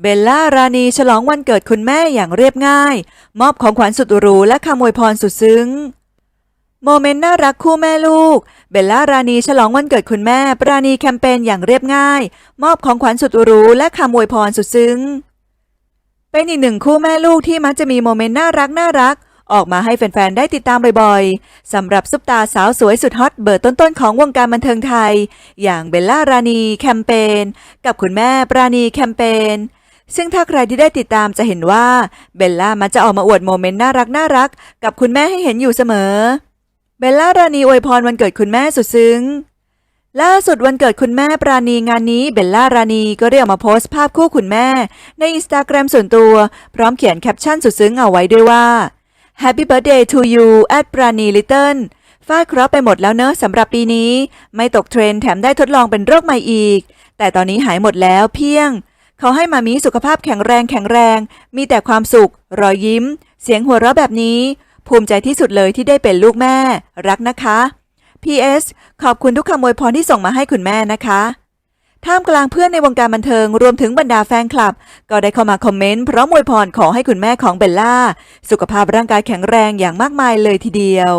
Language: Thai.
เบลล่ารานีฉลองวันเกิดคุณแม่อย่างเรียบง่าย มอบของขวัญสุดหรูและคำอวยพรสุดซึ้ง โมเมนต์น่ารักคู่แม่ลูก เบลล่ารานีฉลองวันเกิดคุณแม่ ปราณีแคมเปญอย่างเรียบง่าย มอบของขวัญสุดหรูและคำอวยพรสุดซึ้ง เป็นอีกหนึ่งคู่แม่ลูกที่มักจะมีโมเมนต์น่ารักน่ารัก ออกมาให้แฟนๆได้ติดตามบ่อยๆสำหรับซุปตาสาวสวยสุดฮอตเบอร์ต้นๆของวงการบันเทิงไทย อย่างเบลล่ารานีแคมเปญกับคุณแม่ปราณีแคมเปญ ซึ่งถ้าใครที่ได้ติดตามจะเห็นว่าเบลล่ามักจะออกมาอวดโมเมนต์น่ารักน่ารักกับคุณแม่ให้เห็นอยู่เสมอ เบลล่ารานีอวยพรวันเกิดคุณแม่สุดซึ้ง ล่าสุดวันเกิดคุณแม่ปราณีงานนี้เบลล่ารานีก็เรียกมาโพสต์ภาพคู่คุณแม่ ในอินสตาแกรมส่วนตัว พร้อมเขียนแคปชั่นสุดซึ้งเอาไว้ด้วยว่า Happy birthday to you at ปราณี Little ฟาดเคราะห์ไปหมดแล้วเนอะสำหรับปีนี้ ไม่ตกเทรนแถมได้ทดลองเป็นโรคใหม่อีก แต่ตอนนี้หายหมดแล้วเพียง เขาให้มามีสุขภาพแข็งแรงแข็งแรง มีแต่ความสุข รอยยิ้ม เสียงหัวเราะแบบนี้ ภูมิใจที่สุดเลยที่ได้เป็นลูกแม่ รักนะคะ P.S. ขอบคุณทุกคำอวยพรที่ส่งมาให้คุณแม่นะคะ ท่ามกลางเพื่อนในวงการบันเทิงรวมถึงบรรดาแฟนคลับ ก็ได้เข้ามาคอมเมนต์พร้อมอวยพรขอให้คุณแม่ของเบลล่า สุขภาพร่างกายแข็งแรงอย่างมากมายเลยทีเดียว